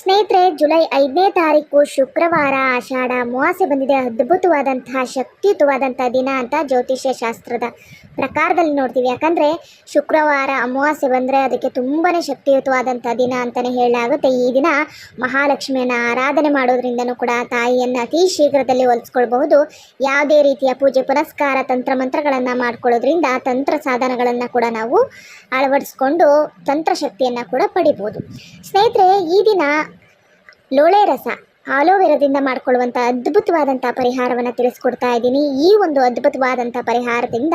ಸ್ನೇಹಿತರೆ, ಜುಲೈ ಐದನೇ ತಾರೀಕು ಶುಕ್ರವಾರ ಆಷಾಢ ಅಮಾವಾಸ್ಯೆ ಬಂದಿದೆ. ಅದ್ಭುತವಾದಂತಹ ಶಕ್ತಿಯುತವಾದಂಥ ದಿನ ಅಂತ ಜ್ಯೋತಿಷ್ಯ ಶಾಸ್ತ್ರದ ಪ್ರಕಾರದಲ್ಲಿ ನೋಡ್ತೀವಿ. ಯಾಕಂದರೆ, ಶುಕ್ರವಾರ ಅಮಾವಾಸ್ಯೆ ಬಂದರೆ ಅದಕ್ಕೆ ತುಂಬಾ ಶಕ್ತಿಯುತವಾದಂಥ ದಿನ ಅಂತಲೇ ಹೇಳಲಾಗುತ್ತೆ. ಈ ದಿನ ಮಹಾಲಕ್ಷ್ಮಿಯನ್ನು ಆರಾಧನೆ ಮಾಡೋದ್ರಿಂದನೂ ಕೂಡ ತಾಯಿಯನ್ನು ಅತಿ ಶೀಘ್ರದಲ್ಲಿ ಹೊಲಿಸ್ಕೊಳ್ಬಹುದು. ಯಾವುದೇ ರೀತಿಯ ಪೂಜೆ, ಪುನಸ್ಕಾರ ತಂತ್ರ ಮಂತ್ರಗಳನ್ನು ಮಾಡ್ಕೊಳ್ಳೋದ್ರಿಂದ ತಂತ್ರ ಸಾಧನಗಳನ್ನು ಕೂಡ ನಾವು ಅಳವಡಿಸ್ಕೊಂಡು ತಂತ್ರಶಕ್ತಿಯನ್ನು ಕೂಡ ಪಡಿಬೋದು ಸ್ನೇಹಿತರೆ, ಈ ದಿನ ಲೋಳೆ ರಸ. ಆಲೋವೆರಾದಿಂದ ಮಾಡಿಕೊಳ್ಳುವಂಥ ಅದ್ಭುತವಾದಂಥ ಪರಿಹಾರವನ್ನು ತಿಳಿಸ್ಕೊಡ್ತಾ ಇದ್ದೀನಿ. ಈ ಒಂದು ಅದ್ಭುತವಾದಂಥ ಪರಿಹಾರದಿಂದ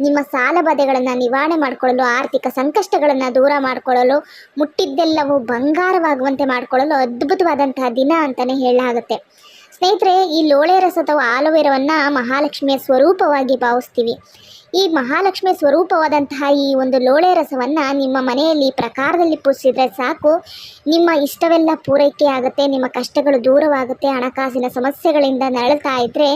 ನಿಮ್ಮ ಸಾಲ ಬಾಧೆಗಳನ್ನು ನಿವಾರಣೆ ಮಾಡಿಕೊಳ್ಳಲು, ಆರ್ಥಿಕ ಸಂಕಷ್ಟಗಳನ್ನು ದೂರ ಮಾಡಿಕೊಳ್ಳಲು, ಮುಟ್ಟಿದ್ದೆಲ್ಲವೂ ಬಂಗಾರವಾಗುವಂತೆ ಮಾಡಿಕೊಳ್ಳಲು ಅದ್ಭುತವಾದಂತಹ ದಿನ ಅಂತಲೇ ಹೇಳಲಾಗುತ್ತೆ. ಸ್ನೇಹಿತರೆ, ಈ ಲೋಳೆ ರಸ ಅಥವಾ ಆಲೋವೆರವನ್ನು ಮಹಾಲಕ್ಷ್ಮಿಯ ಸ್ವರೂಪವಾಗಿ ಭಾವಿಸ್ತೀವಿ. ಈ ಮಹಾಲಕ್ಷ್ಮಿ ಸ್ವರೂಪವಾದಂತಹ ಈ ಒಂದು ಲೋಳೆ ರಸವನ್ನು ನಿಮ್ಮ ಮನೆಯಲ್ಲಿ ಪ್ರಕಾರದಲ್ಲಿ ಪೂಜಿಸಿದರೆ ಸಾಕು. ನಿಮ್ಮ ಇಷ್ಟವೆಲ್ಲ ಪೂರೈಕೆ ಆಗುತ್ತೆ, ನಿಮ್ಮ ಕಷ್ಟಗಳು ದೂರವಾಗುತ್ತೆ, ಹಣಕಾಸಿನ ಸಮಸ್ಯೆಗಳಿಂದ ನರಳ್ತಾ ಇದ್ದರೆ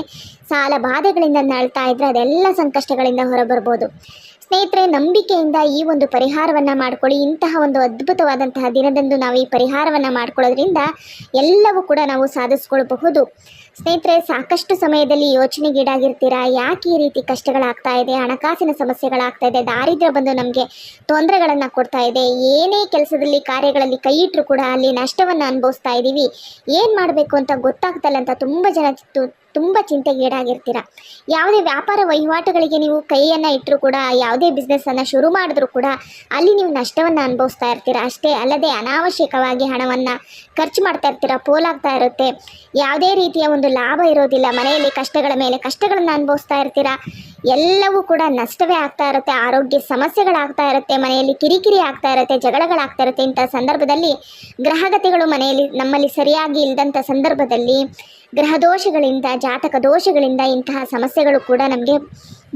ಸಾಲ ಬಾಧೆಗಳಿಂದ ನರಳ್ತಾ ಇದ್ದರೆ ಅದೆಲ್ಲ ಸಂಕಷ್ಟಗಳಿಂದ ಹೊರಬರ್ಬೋದು. ಸ್ನೇಹಿತರೆ, ನಂಬಿಕೆಯಿಂದ ಈ ಒಂದು ಪರಿಹಾರವನ್ನು ಮಾಡ್ಕೊಳ್ಳಿ. ಇಂತಹ ಒಂದು ಅದ್ಭುತವಾದಂತಹ ದಿನದಂದು ನಾವು ಈ ಪರಿಹಾರವನ್ನು ಮಾಡ್ಕೊಳ್ಳೋದ್ರಿಂದ ಎಲ್ಲವೂ ಕೂಡ ನಾವು ಸಾಧಿಸ್ಕೊಳ್ಬಹುದು. ಸ್ನೇಹಿತರೆ, ಸಾಕಷ್ಟು ಸಮಯದಲ್ಲಿ ಯೋಚನೆಗೀಡಾಗಿರ್ತೀರಾ? ಯಾಕೆ ಈ ರೀತಿ ಕಷ್ಟಗಳಾಗ್ತಾ ಇದೆ? ಹಣಕಾಸಿನ ಸಮಸ್ಯೆಗಳಾಗ್ತಾ ಇದೆ. ದಾರಿದ್ರ್ಯ ಬಂದು ನಮಗೆ ತೊಂದರೆಗಳನ್ನು ಕೊಡ್ತಾ ಇದೆ. ಏನೇ ಕೆಲಸದಲ್ಲಿ, ಕಾರ್ಯಗಳಲ್ಲಿ ಕೈ ಇಟ್ಟರು ಕೂಡ ಅಲ್ಲಿ ನಷ್ಟವನ್ನು ಅನುಭವಿಸ್ತಾ ಇದ್ದೀವಿ ಏನು ಮಾಡಬೇಕು ಅಂತ ಗೊತ್ತಾಗ್ತಲ್ಲ ಅಂತ ತುಂಬ ಜನ ತುಂಬ ಚಿಂತೆಗೀಡಾಗಿರ್ತೀರ? ಯಾವುದೇ ವ್ಯಾಪಾರ ವಹಿವಾಟುಗಳಿಗೆ ನೀವು ಕೈಯನ್ನು ಇಟ್ಟರು ಕೂಡ, ಯಾವುದೇ ಬಿಸ್ನೆಸ್ಸನ್ನು ಶುರು ಮಾಡಿದ್ರು ಕೂಡ ಅಲ್ಲಿ ನೀವು ನಷ್ಟವನ್ನು ಅನುಭವಿಸ್ತಾ ಇರ್ತೀರ? ಅಷ್ಟೇ ಅಲ್ಲದೆ ಅನಾವಶ್ಯಕವಾಗಿ ಹಣವನ್ನು ಖರ್ಚು ಮಾಡ್ತಾ ಇರ್ತೀರ? ಪೋಲಾಗ್ತಾ ಇರುತ್ತೆ. ಯಾವುದೇ ರೀತಿಯ ಒಂದು ಲಾಭ ಇರೋದಿಲ್ಲ. ಮನೆಯಲ್ಲಿ ಕಷ್ಟಗಳ ಮೇಲೆ ಕಷ್ಟಗಳನ್ನು ಅನುಭವಿಸ್ತಾ ಇರ್ತೀರ? ಎಲ್ಲವೂ ಕೂಡ ನಷ್ಟವೇ ಆಗ್ತಾ ಇರುತ್ತೆ. ಆರೋಗ್ಯ ಸಮಸ್ಯೆಗಳಾಗ್ತಾ ಇರುತ್ತೆ. ಮನೆಯಲ್ಲಿ ಕಿರಿಕಿರಿ ಆಗ್ತಾ ಇರುತ್ತೆ. ಜಗಳಗಳಾಗ್ತಾ ಇರುತ್ತೆ. ಇಂಥ ಸಂದರ್ಭದಲ್ಲಿ ಗ್ರಹಗತಿಗಳು ಮನೆಯಲ್ಲಿ ನಮ್ಮಲ್ಲಿ ಸರಿಯಾಗಿ ಇಲ್ಲದಂಥ ಸಂದರ್ಭದಲ್ಲಿ ಗ್ರಹ ದೋಷಗಳಿಂದ ಜಾತಕ ದೋಷಗಳಿಂದ ಇಂತಹ ಸಮಸ್ಯೆಗಳು ಕೂಡ ನಮಗೆ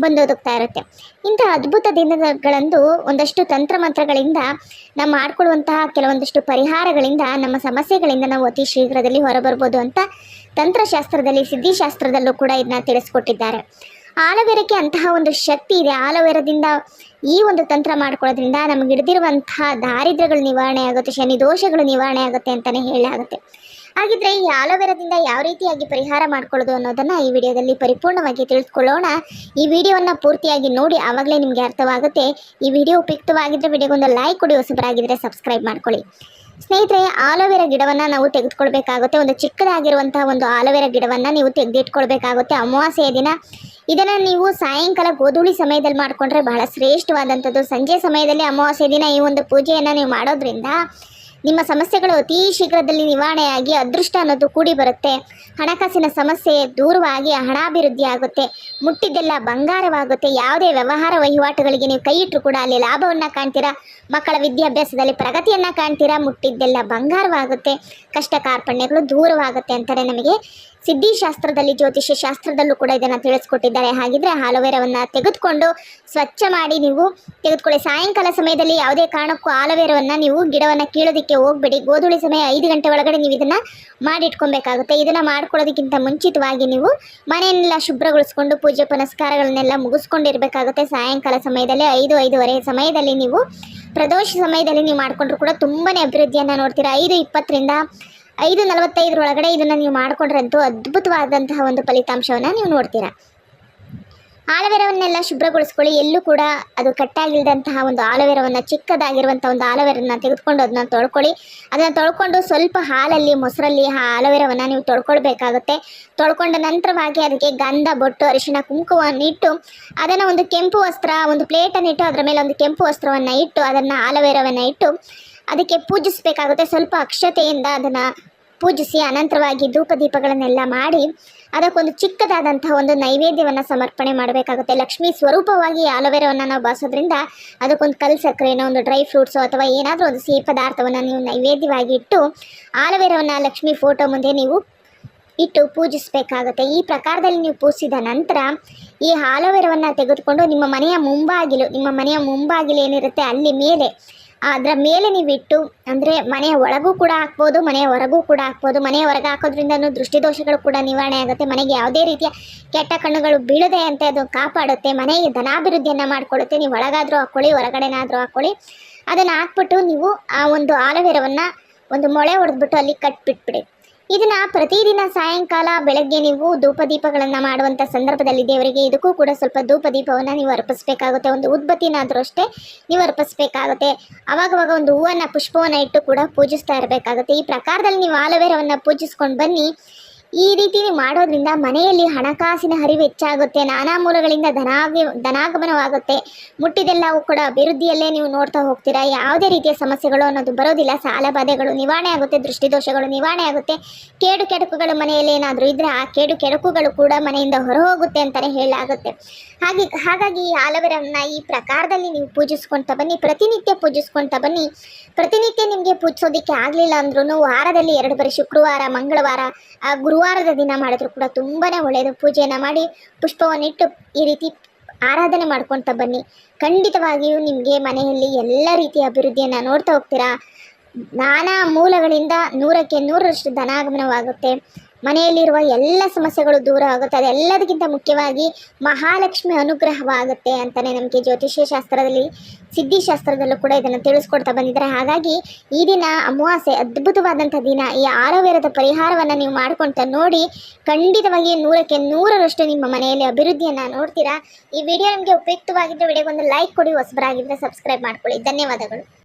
ಬಂದೊದಗ್ತಾ ಇರುತ್ತೆ. ಇಂತಹ ಅದ್ಭುತ ದಿನಗಳಂದು ಒಂದಷ್ಟು ತಂತ್ರಮಂತ್ರಗಳಿಂದ ನಾವು ಮಾಡ್ಕೊಳ್ಳುವಂತಹ ಕೆಲವೊಂದಷ್ಟು ಪರಿಹಾರಗಳಿಂದ, ನಮ್ಮ ಸಮಸ್ಯೆಗಳಿಂದ ನಾವು ಅತಿ ಶೀಘ್ರದಲ್ಲಿ ಹೊರಬರ್ಬೋದು ಅಂತ ತಂತ್ರಶಾಸ್ತ್ರದಲ್ಲಿ, ಸಿದ್ಧಿಶಾಸ್ತ್ರದಲ್ಲೂ ಕೂಡ ಇದನ್ನ ತಿಳಿಸ್ಕೊಟ್ಟಿದ್ದಾರೆ. ಆಲವೇರಕ್ಕೆ ಅಂತಹ ಒಂದು ಶಕ್ತಿ ಇದೆ. ಆಲವೇರದಿಂದ ಈ ಒಂದು ತಂತ್ರ ಮಾಡ್ಕೊಳ್ಳೋದ್ರಿಂದ ನಮಗೆ ಹಿಡಿದಿರುವಂತಹ ದಾರಿದ್ರ್ಯಗಳು ನಿವಾರಣೆ ಆಗುತ್ತೆ ಶನಿ ದೋಷಗಳು ನಿವಾರಣೆ ಆಗುತ್ತೆ ಅಂತಲೇ ಹೇಳಾಗುತ್ತೆ ಹಾಗಿದ್ರೆ ಈ ಆಲೋವೆರಾದಿಂದ ಯಾವ ರೀತಿಯಾಗಿ ಪರಿಹಾರ ಮಾಡ್ಕೊಳ್ಳೋದು ಅನ್ನೋದನ್ನ ಈ ವಿಡಿಯೋದಲ್ಲಿ ಪರಿಪೂರ್ಣವಾಗಿ ತಿಳಿಸ್ಕೊಳ್ಳೋಣ. ಈ ವಿಡಿಯೋವನ್ನು ಪೂರ್ತಿಯಾಗಿ ನೋಡಿ ಆವಾಗಲೇ ನಿಮಗೆ ಅರ್ಥವಾಗುತ್ತೆ. ಈ ವಿಡಿಯೋ ಉಪಯುಕ್ತವಾಗಿದ್ದರೆ ವಿಡಿಯೋಗೊಂದು ಲೈಕ್ ಕೊಡಿ ಹೊಸಬರಾಗಿದ್ದರೆ ಸಬ್ಸ್ಕ್ರೈಬ್ ಮಾಡ್ಕೊಳ್ಳಿ. ಸ್ನೇಹಿತರೆ, ಆಲೋವೆರಾ ಗಿಡವನ್ನು ನಾವು ತೆಗೆದುಕೊಳ್ಬೇಕಾಗುತ್ತೆ. ಒಂದು ಚಿಕ್ಕದಾಗಿರುವಂತಹ ಒಂದು ಆಲೋವೆರಾ ಗಿಡವನ್ನು ನೀವು ತೆಗೆದಿಟ್ಕೊಳ್ಬೇಕಾಗುತ್ತೆ. ಅಮಾವಾಸ್ಯೆಯ ದಿನ. ಇದನ್ನು ನೀವು ಸಾಯಂಕಾಲ ಗೋಧೂಳಿ ಸಮಯದಲ್ಲಿ ಮಾಡಿಕೊಂಡ್ರೆ ಬಹಳ ಶ್ರೇಷ್ಠವಾದಂಥದ್ದು. ಸಂಜೆ ಸಮಯದಲ್ಲಿ ಅಮಾವಾಸ್ಯೆ ದಿನ ಈ ಒಂದು ಪೂಜೆಯನ್ನು ನೀವು ಮಾಡೋದ್ರಿಂದ ನಿಮ್ಮ ಸಮಸ್ಯೆಗಳು ಅತಿ ಶೀಘ್ರದಲ್ಲಿ ನಿವಾರಣೆಯಾಗಿ ಅದೃಷ್ಟ ಅನ್ನೋದು ಕೂಡಿ ಬರುತ್ತೆ. ಹಣಕಾಸಿನ ಸಮಸ್ಯೆ ದೂರವಾಗಿ ಹಣಾಭಿವೃದ್ಧಿ ಆಗುತ್ತೆ. ಮುಟ್ಟಿದ್ದೆಲ್ಲ ಬಂಗಾರವಾಗುತ್ತೆ. ಯಾವುದೇ ವ್ಯವಹಾರ ವಹಿವಾಟುಗಳಿಗೆ ನೀವು ಕೈ ಇಟ್ಟರು ಕೂಡ ಅಲ್ಲಿ ಲಾಭವನ್ನು ಕಾಣ್ತೀರಾ? ಮಕ್ಕಳ ವಿದ್ಯಾಭ್ಯಾಸದಲ್ಲಿ ಪ್ರಗತಿಯನ್ನು ಕಾಣ್ತೀರಾ? ಮುಟ್ಟಿದ್ದೆಲ್ಲ ಬಂಗಾರವಾಗುತ್ತೆ. ಕಷ್ಟ ಕಾರ್ಪಣ್ಯಗಳು ದೂರವಾಗುತ್ತೆ ಅಂತಾರೆ ನಮಗೆ ಸಿದ್ಧಿಶಾಸ್ತ್ರದಲ್ಲಿ, ಜ್ಯೋತಿಷ್ಯ ಶಾಸ್ತ್ರದಲ್ಲೂ ಕೂಡ ಇದನ್ನು ತಿಳಿಸ್ಕೊಟ್ಟಿದ್ದಾರೆ. ಹಾಗಿದ್ರೆ ಆಲೋವೆರಾವನ್ನು ತೆಗೆದುಕೊಂಡು ಸ್ವಚ್ಛ ಮಾಡಿ ನೀವು ತೆಗೆದುಕೊಳ್ಳಿ. ಸಾಯಂಕಾಲ ಸಮಯದಲ್ಲಿ ಯಾವುದೇ ಕಾರಣಕ್ಕೂ ಆಲೋವೆರಾವನ್ನು ನೀವು ಗಿಡವನ್ನು ಕೀಳೋದಕ್ಕೆ ಹೋಗಬೇಡಿ. ಗೋಧುಳಿ ಸಮಯ ಐದು ಗಂಟೆ ಒಳಗಡೆ ನೀವು ಇದನ್ನು ಮಾಡಿಟ್ಕೊಬೇಕಾಗುತ್ತೆ. ಇದನ್ನು ಮಾಡ್ಕೊಳ್ಳೋದಕ್ಕಿಂತ ಮುಂಚಿತವಾಗಿ ನೀವು ಮನೆಯನ್ನೆಲ್ಲ ಶುಭ್ರಗೊಳಿಸ್ಕೊಂಡು ಪೂಜೆ ಪುನಸ್ಕಾರಗಳನ್ನೆಲ್ಲ ಮುಗಿಸ್ಕೊಂಡಿರಬೇಕಾಗುತ್ತೆ. ಸಾಯಂಕಾಲ ಸಮಯದಲ್ಲಿ ಐದು, ಐದೂವರೆ ಸಮಯದಲ್ಲಿ ನೀವು ಪ್ರದೋಷ ಸಮಯದಲ್ಲಿ ನೀವು ಮಾಡಿಕೊಂಡ್ರು ಕೂಡ ತುಂಬಾ ಅಭಿವೃದ್ಧಿಯನ್ನು ನೋಡ್ತೀರಾ. ಐದು ಇಪ್ಪತ್ತರಿಂದ ಐದು ನಲವತ್ತೈದರೊಳಗಡೆ ಇದನ್ನು ನೀವು ಮಾಡಿಕೊಂಡ್ರಂತೂ ಅದ್ಭುತವಾದಂತಹ ಒಂದು ಫಲಿತಾಂಶವನ್ನು ನೀವು ನೋಡ್ತೀರಾ. ಆಲೋವೆರಾವನ್ನೆಲ್ಲ ಶುಭ್ರಗೊಳಿಸ್ಕೊಳ್ಳಿ. ಎಲ್ಲೂ ಕೂಡ ಅದು ಕಟ್ಟಾಗಿಲ್ದಂತಹ ಒಂದು ಆಲೋವೆರಾವನ್ನು ಚಿಕ್ಕದಾಗಿರುವಂಥ ಒಂದು ಆಲೋವೆರನ್ನ ತೆಗೆದುಕೊಂಡು ಅದನ್ನ ತೊಳ್ಕೊಳ್ಳಿ. ಅದನ್ನು ತೊಳ್ಕೊಂಡು ಸ್ವಲ್ಪ ಹಾಲಲ್ಲಿ, ಮೊಸರಲ್ಲಿ ಆ ಆಲೋವೆರಾವನ್ನು ನೀವು ತೊಳ್ಕೊಳ್ಬೇಕಾಗುತ್ತೆ. ತೊಳ್ಕೊಂಡ ನಂತರವಾಗಿ ಅದಕ್ಕೆ ಗಂಧ, ಬೊಟ್ಟು, ಅರಿಶಿಣ, ಕುಂಕುಮವನ್ನು ಇಟ್ಟು, ಅದನ್ನು ಒಂದು ಕೆಂಪು ವಸ್ತ್ರ, ಒಂದು ಪ್ಲೇಟನ್ನು ಇಟ್ಟು, ಅದರ ಮೇಲೆ ಒಂದು ಕೆಂಪು ವಸ್ತ್ರವನ್ನು ಇಟ್ಟು, ಅದನ್ನು ಆಲೋವೆರಾವನ್ನು ಇಟ್ಟು, ಅದಕ್ಕೆ ಪೂಜಿಸಬೇಕಾಗುತ್ತೆ. ಸ್ವಲ್ಪ ಅಕ್ಷತೆಯಿಂದ ಅದನ್ನು ಪೂಜಿಸಿ ಅನಂತರವಾಗಿ ಧೂಪ ದೀಪಗಳನ್ನೆಲ್ಲ ಮಾಡಿ ಅದಕ್ಕೊಂದು ಚಿಕ್ಕದಾದಂತಹ ಒಂದು ನೈವೇದ್ಯವನ್ನು ಸಮರ್ಪಣೆ ಮಾಡಬೇಕಾಗುತ್ತೆ. ಲಕ್ಷ್ಮೀ ಸ್ವರೂಪವಾಗಿ ಆಲೋವೆರಾವನ್ನು ನಾವು ಬಳಸೋದ್ರಿಂದ ಅದಕ್ಕೊಂದು ಕಲ್ ಸಕ್ಕರೆನೋ, ಒಂದು ಡ್ರೈ ಫ್ರೂಟ್ಸೋ ಅಥವಾ ಏನಾದರೂ ಒಂದು ಸಿಹಿ ಪದಾರ್ಥವನ್ನು ನೀವು ನೈವೇದ್ಯವಾಗಿ ಇಟ್ಟು ಆಲೋವೆರಾವನ್ನು ಲಕ್ಷ್ಮೀ ಫೋಟೋ ಮುಂದೆ ನೀವು ಇಟ್ಟು ಪೂಜಿಸಬೇಕಾಗುತ್ತೆ. ಈ ಪ್ರಕಾರದಲ್ಲಿ ನೀವು ಪೂಜಿಸಿದ ನಂತರ ಈ ಆಲೋವೆರಾವನ್ನು ತೆಗೆದುಕೊಂಡು ನಿಮ್ಮ ಮನೆಯ ಮುಂಬಾಗಿಲು, ನಿಮ್ಮ ಮನೆಯ ಮುಂಬಾಗಿಲು ಏನಿರುತ್ತೆ ಅಲ್ಲಿ ಮೇಲೆ ಅದರ ಮೇಲೆ ನೀವು ಇಟ್ಟು ಅಂದರೆ ಮನೆಯ ಒಳಗೂ ಕೂಡ ಹಾಕ್ಬೋದು, ಮನೆಯ ಹೊರಗೂ ಕೂಡ ಹಾಕ್ಬೋದು. ಮನೆಯ ಹೊರಗೆ ಹಾಕೋದ್ರಿಂದ ದೃಷ್ಟಿದೋಷಗಳು ಕೂಡ ನಿವಾರಣೆ ಆಗುತ್ತೆ. ಮನೆಗೆ ಯಾವುದೇ ರೀತಿಯ ಕೆಟ್ಟ ಕಣ್ಣುಗಳು ಬೀಳದೆ ಅಂತ ಅದು ಕಾಪಾಡುತ್ತೆ. ಮನೆಗೆ ಧನಾಭಿವೃದ್ಧಿಯನ್ನು ಮಾಡಿಕೊಡುತ್ತೆ ನೀವು ಒಳಗಾದರೂ ಹಾಕ್ಕೊಳ್ಳಿ, ಹೊರಗಡೆನಾದರೂ ಹಾಕ್ಕೊಳ್ಳಿ. ಅದನ್ನು ಹಾಕ್ಬಿಟ್ಟು ನೀವು ಆ ಒಂದು ಆಲೋವೆರಾವನ್ನ ಒಂದು ಮೊಳೆ ಹೊಡೆದ್ಬಿಟ್ಟು ಅಲ್ಲಿ ಕಟ್ಬಿಟ್ಬಿಡಿ. ಇದನ್ನ ಪ್ರತಿದಿನ ಸಾಯಂಕಾಲ ಬೆಳಗ್ಗೆ ನೀವು ಧೂಪ ಮಾಡುವಂತ ಸಂದರ್ಭದಲ್ಲಿ ದೇವರಿಗೆ ಇದಕ್ಕೂ ಕೂಡ ಸ್ವಲ್ಪ ಧೂಪ ದೀಪವನ್ನು ನೀವು ಅರ್ಪಿಸಬೇಕಾಗುತ್ತೆ. ಒಂದು ಉದ್ಬತ್ತಿನಾದರೂ ಅಷ್ಟೇ ನೀವು ಅರ್ಪಿಸಬೇಕಾಗುತ್ತೆ. ಅವಾಗವಾಗ ಒಂದು ಹೂವನ್ನ ಪುಷ್ಪವನ್ನು ಇಟ್ಟು ಕೂಡ ಪೂಜಿಸ್ತಾ ಇರಬೇಕಾಗುತ್ತೆ. ಈ ಪ್ರಕಾರದಲ್ಲಿ ನೀವು ಆಲೋವೆರವನ್ನು ಪೂಜಿಸ್ಕೊಂಡು ಬನ್ನಿ. ಈ ರೀತಿ ಮಾಡೋದ್ರಿಂದ ಮನೆಯಲ್ಲಿ ಹಣಕಾಸಿನ ಹರಿವು ಹೆಚ್ಚಾಗುತ್ತೆ, ನಾನಾ ಮೂಲಗಳಿಂದ ಧನಾಗಿ ಧನಾಗಮನವಾಗುತ್ತೆ. ಮುಟ್ಟಿದೆಲ್ಲವೂ ಕೂಡ ಅಭಿವೃದ್ಧಿಯಲ್ಲೇ ನೀವು ನೋಡ್ತಾ ಹೋಗ್ತೀರಾ? ಯಾವುದೇ ರೀತಿಯ ಸಮಸ್ಯೆಗಳು ಅನ್ನೋದು ಬರೋದಿಲ್ಲ. ಸಾಲ ಬಾಧೆಗಳು ನಿವಾರಣೆ ಆಗುತ್ತೆ, ದೃಷ್ಟಿದೋಷಗಳು ನಿವಾರಣೆ ಆಗುತ್ತೆ. ಕೇಡು ಕೆಡುಕುಗಳು ಮನೆಯಲ್ಲಿ ಏನಾದರೂ ಇದ್ದರೆ ಆ ಕೇಡು ಕೆಡುಕುಗಳು ಕೂಡ ಮನೆಯಿಂದ ಹೊರ ಹೋಗುತ್ತೆ ಅಂತಲೇ ಹೇಳಲಾಗುತ್ತೆ. ಹಾಗೆ, ಹಾಗಾಗಿ ಈ ಆಲೋವೆರನ್ನ ಈ ಪ್ರಕಾರದಲ್ಲಿ ನೀವು ಪೂಜಿಸ್ಕೊಳ್ತಾ ಬನ್ನಿ, ಪ್ರತಿನಿತ್ಯ ಪೂಜಿಸ್ಕೊಳ್ತಾ ಬನ್ನಿ. ಪ್ರತಿನಿತ್ಯ ನಿಮಗೆ ಪೂಜಿಸೋದಕ್ಕೆ ಆಗಲಿಲ್ಲ ಅಂದ್ರೂ ವಾರದಲ್ಲಿ ಎರಡು ಬಾರಿ ಶುಕ್ರವಾರ, ಮಂಗಳವಾರ, ಆ ಗುರುವಾರದ ದಿನ ಮಾಡಿದ್ರು ಕೂಡ ತುಂಬಾ ಒಳ್ಳೆಯದು ಪೂಜೆಯನ್ನು ಮಾಡಿ ಪುಷ್ಪವನ್ನಿಟ್ಟು ಈ ರೀತಿ ಆರಾಧನೆ ಮಾಡ್ಕೊಳ್ತಾ ಬನ್ನಿ. ಖಂಡಿತವಾಗಿಯೂ ನಿಮಗೆ ಮನೆಯಲ್ಲಿ ಎಲ್ಲ ರೀತಿಯ ಅಭಿವೃದ್ಧಿಯನ್ನು ನೋಡ್ತಾ ಹೋಗ್ತೀರಾ? ನಾನಾ ಮೂಲಗಳಿಂದ ನೂರಕ್ಕೆ ನೂರರಷ್ಟು ಧನಾಗಮನವಾಗುತ್ತೆ. ಮನೆಯಲ್ಲಿರುವ ಎಲ್ಲ ಸಮಸ್ಯೆಗಳು ದೂರ ಆಗುತ್ತೆ. ಅದೆಲ್ಲದಕ್ಕಿಂತ ಮುಖ್ಯವಾಗಿ ಮಹಾಲಕ್ಷ್ಮಿ ಅನುಗ್ರಹವಾಗುತ್ತೆ ಅಂತಲೇ ನಮಗೆ ಜ್ಯೋತಿಷ್ಯ ಶಾಸ್ತ್ರದಲ್ಲಿ ಸಿದ್ಧಿಶಾಸ್ತ್ರದಲ್ಲೂ ಕೂಡ ಇದನ್ನು ತಿಳಿಸ್ಕೊಡ್ತಾ ಬಂದಿದ್ದಾರೆ. ಹಾಗಾಗಿ ಈ ದಿನ ಅಮಾವಾಸ್ಯೆ ಅದ್ಭುತವಾದಂಥ ದಿನ. ಈ ಆರೋವೇರದ ಪರಿಹಾರವನ್ನು ನೀವು ಮಾಡ್ಕೊಳ್ತಾ ನೋಡಿ, ಖಂಡಿತವಾಗಿ ನೂರಕ್ಕೆ ನೂರರಷ್ಟು ನಿಮ್ಮ ಮನೆಯಲ್ಲಿ ಅಭಿವೃದ್ಧಿಯನ್ನು ನೋಡ್ತೀರಾ. ಈ ವಿಡಿಯೋ ನಿಮಗೆ ಉಪಯುಕ್ತವಾಗಿದ್ದರೆ ವಿಡಿಯೋಗೊಂದು ಲೈಕ್ ಕೊಡಿ, ಹೊಸಬರಾಗಿದ್ದರೆ ಸಬ್ಸ್ಕ್ರೈಬ್ ಮಾಡ್ಕೊಳ್ಳಿ. ಧನ್ಯವಾದಗಳು.